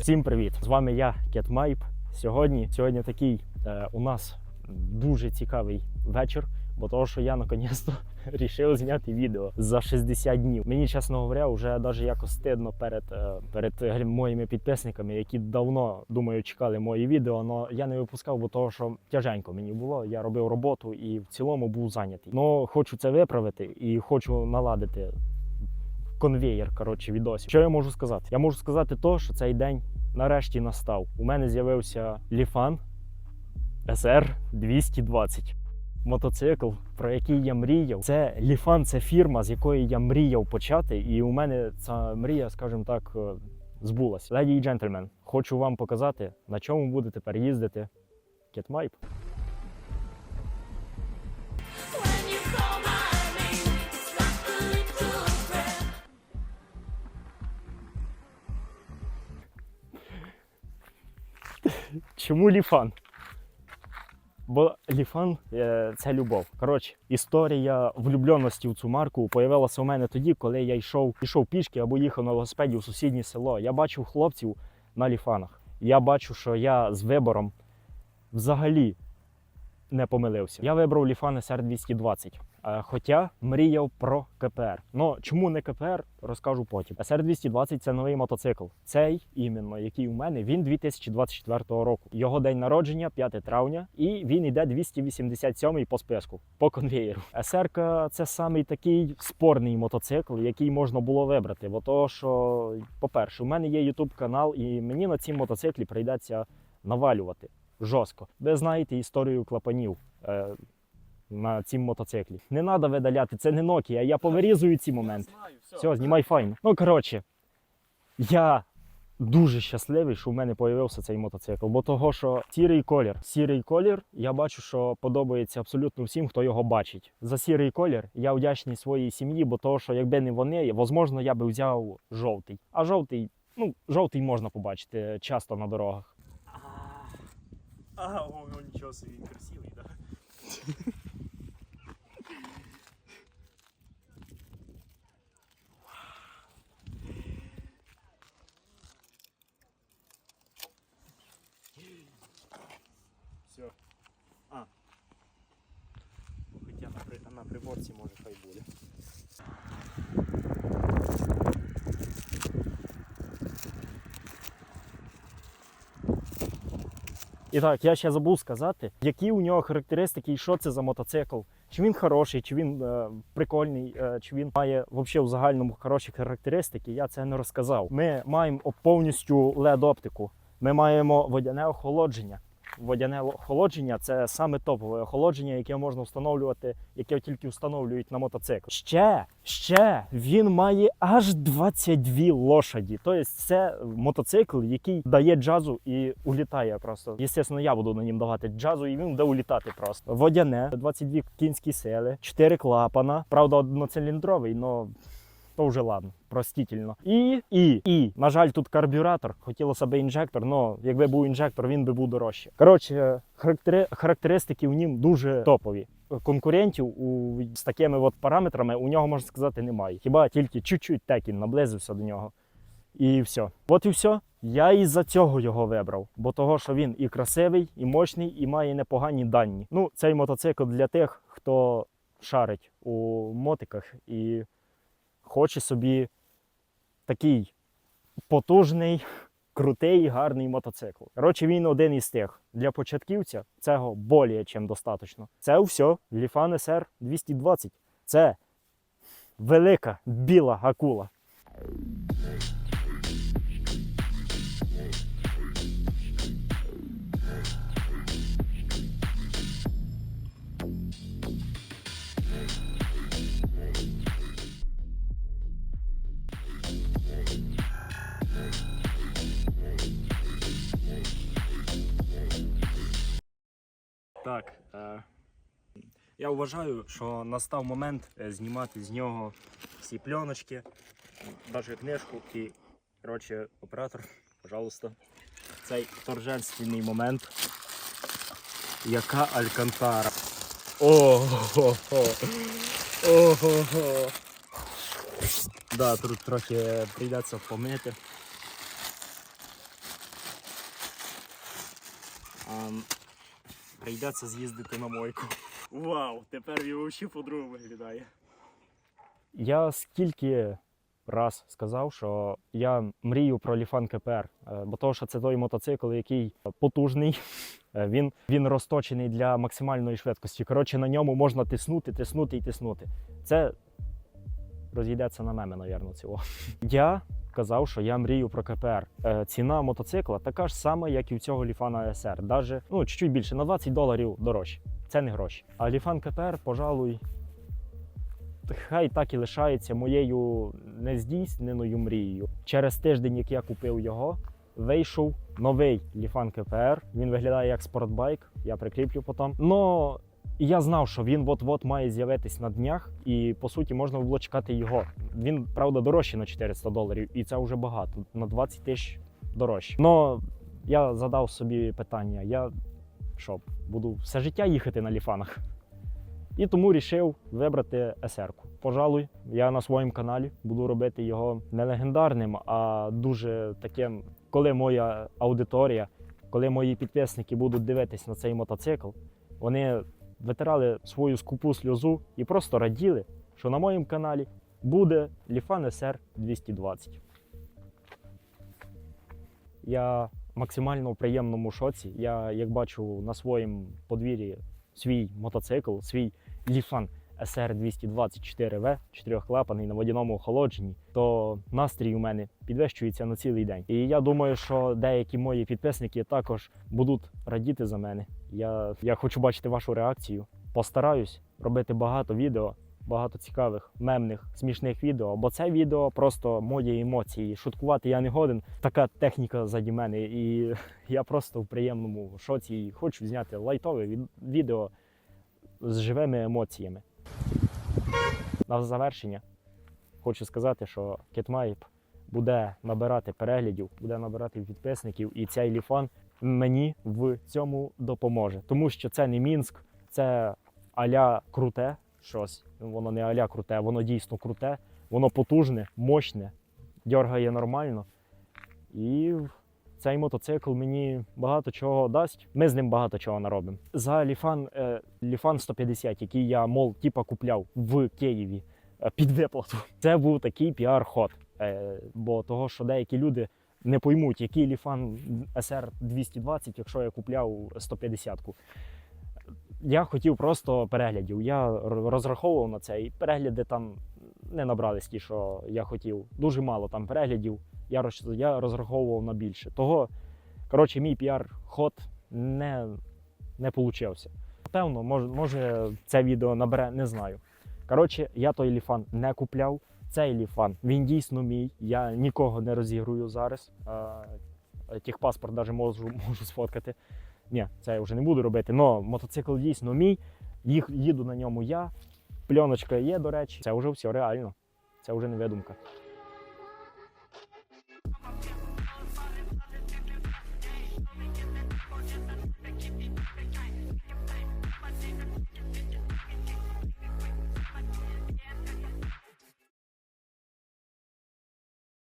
Всім привіт! З вами я, Кет Майп. Сьогодні, сьогодні такий е, у нас дуже цікавий вечір, бо того, що я наконець-то рішив зняти відео за 60 днів. Мені, чесно говоря, вже навіть якось стидно перед, е, перед моїми підписниками, які давно думаю чекали мої відео. але я не випускав, бо того, що тяженько мені було. Я робив роботу і в цілому був зайнятий. Ну хочу це виправити і хочу наладити конвеєр коротше, відосів. Що я можу сказати? Я можу сказати то, що цей день нарешті настав. У мене з'явився Ліфан SR 220. Мотоцикл, про який я мріяв. Це Ліфан, це фірма, з якої я мріяв почати. І у мене ця мрія, скажімо так, е, збулась. Леді і джентльмен, хочу вам показати, на чому буде тепер їздити Кетмайп. When you Бо Ліфан е, це любов. Коротше, історія влюбленості в цю марку появилася у мене тоді, коли я йшов, йшов пішки або їхав на велосипеді в сусіднє село. Я бачив хлопців на ліфанах. Я бачу, що я з вибором взагалі не помилився. Я вибрав Ліфан SR 220. е, Хоча мріяв про КПР. Ну чому не КПР, розкажу потім. SR 220 це новий мотоцикл. Цей іменно, який у мене, він 2024 року. Його день народження 5 травня, і він іде 287 по списку по конвеєру. SR – це самий такий спорний мотоцикл, який можна було вибрати. Бо того, що, по-перше, у мене є YouTube канал, і мені на цім мотоциклі прийдеться навалювати жорстко. Ви знаєте історію клапанів. Е, на цім мотоциклі. Не треба видаляти, це не Nokia, я повирізую ці моменти. Все, знімай файно. Ну, коротше, я дуже щасливий, що в мене з'явився цей мотоцикл, бо того, що сірий колір, сірий колір, я бачу, що подобається абсолютно всім, хто його бачить. За сірий колір я вдячний своїй сім'ї, бо того, що якби не вони, можливо, я би взяв жовтий. А жовтий, ну, жовтий можна побачити часто на дорогах. А, о, о, нічого собі красивий, да? Все. А. Хоча на, при, на приборці може хай буде. І так, я ще забув сказати, які у нього характеристики і що це за мотоцикл. Чи він хороший, чи він е, прикольний, е, чи він має взагалі в загальному хороші характеристики, я це не розказав. Ми маємо повністю led оптику Ми маємо водяне охолодження. Водяне охолодження це саме топове охолодження, яке можна встановлювати, яке тільки встановлюють на мотоцикл. Ще, ще він має аж 22 лошаді. Тобто це мотоцикл, який дає джазу і улітає просто. Єстественно, я буду на нім давати джазу, і він буде улітати просто. Водяне, 22 кінські сили, 4 клапана. Правда, одноциліндровий, але то вже ладно, простительно. І, і, і, на жаль, тут карбюратор. Хотілося б інжектор, але якби був інжектор, він би був дорожче. Коротше, характери... характеристики в нім дуже топові. Конкурентів у... з такими от параметрами у нього можна сказати немає. Хіба тільки чуть-чуть текін наблизився до нього. І все. От і все. Я із-за цього його вибрав, бо того, що він і красивий, і мощний, і має непогані дані. Ну, цей мотоцикл для тих, хто шарить у мотиках і хоче собі такий потужний, крутий, гарний мотоцикл. Коротше, він один із тих. Для початківця цього более чим достатньо. Це все. Ліфан СР 220. Це велика біла акула. Я вважаю, що настав момент е, знімати з нього всі пленочки, навіть книжку і, коротше, оператор, пожалуйста, цей торжественний момент. Яка алькантара. Ого-го! Ого-го! Да, тут трохи прийдеться помити. Прийдеться з'їздити на мойку. Вау, тепер він взагалі по-другому виглядає. Я скільки раз сказав, що я мрію про Ліфан КПР, е, бо того, що це той мотоцикл, який потужний. Е, Він, він розточений для максимальної швидкості. Коротше, на ньому можна тиснути, тиснути і тиснути. Це розійдеться на меми, навірно, цього. Я казав, що я мрію про КПР. Е, Ціна мотоцикла така ж сама, як і в цього Ліфана СР. Даже ну, чуть-чуть більше, на 20 доларів дорожче. Це не гроші. А Ліфан КПР, пожалуй, хай так і лишається моєю нездійсненою мрією. Через тиждень, як я купив його, вийшов новий Ліфан КПР. Він виглядає як спортбайк, я прикріплю потім. Но я знав, що він от-от має з'явитись на днях, і по суті можна було чекати його. Він, правда, дорожчий на 400 доларів, і це вже багато, на 20 тисяч дорожче. Но я задав собі питання: я що, буду все життя їхати на ліфанах? І тому вирішив вибрати SR-ку. Пожалуй, я на своєму каналі буду робити його не легендарним, а дуже таким, коли моя аудиторія, коли мої підписники будуть дивитись на цей мотоцикл, вони витирали свою скупу сльозу і просто раділи, що на моєму каналі буде Ліфан SR 220. Я максимально приємному шоці. Я, як бачу на своєму подвір'ї свій мотоцикл, свій Ліфан SR 224V, чотирьохклапаний на водяному охолодженні, то настрій у мене підвищується на цілий день. І я думаю, що деякі мої підписники також будуть радіти за мене. Я, я хочу бачити вашу реакцію. Постараюсь робити багато відео, багато цікавих, мемних, смішних відео, бо це відео просто мої емоції. Шуткувати я не годен. Така техніка заді мене, і я просто в приємному шоці і хочу зняти лайтове від- відео з живими емоціями. На завершення хочу сказати, що Кетмайп буде набирати переглядів, буде набирати підписників, і цей ліфан мені в цьому допоможе. Тому що це не Мінськ, це аля круте щось. Воно не аля круте, воно дійсно круте, воно потужне, мощне, дьоргає нормально. І цей мотоцикл мені багато чого дасть. Ми з ним багато чого наробимо. За Ліфан, е, Ліфан 150, який я, мол, типа купляв в Києві е, під виплату. Це був такий піар-ход. Е, бо того, що деякі люди не поймуть, який Ліфан SR 220, якщо я купляв 150-ку. Я хотів просто переглядів. Я розраховував на це, і перегляди там не набрались ті, що я хотів. Дуже мало там переглядів. Я, розраховував на більше. Того, коротше, мій піар-ход не, не получився. Напевно, може, може це відео набере, не знаю. Коротше, я той ліфан не купляв. Цей ліфан, він дійсно мій. Я нікого не розігрую зараз. А, техпаспорт навіть можу, можу сфоткати. Ні, це я вже не буду робити. але мотоцикл дійсно мій. Їх, їду на ньому я. Пленочка є, до речі. Це вже все реально. Це вже не видумка.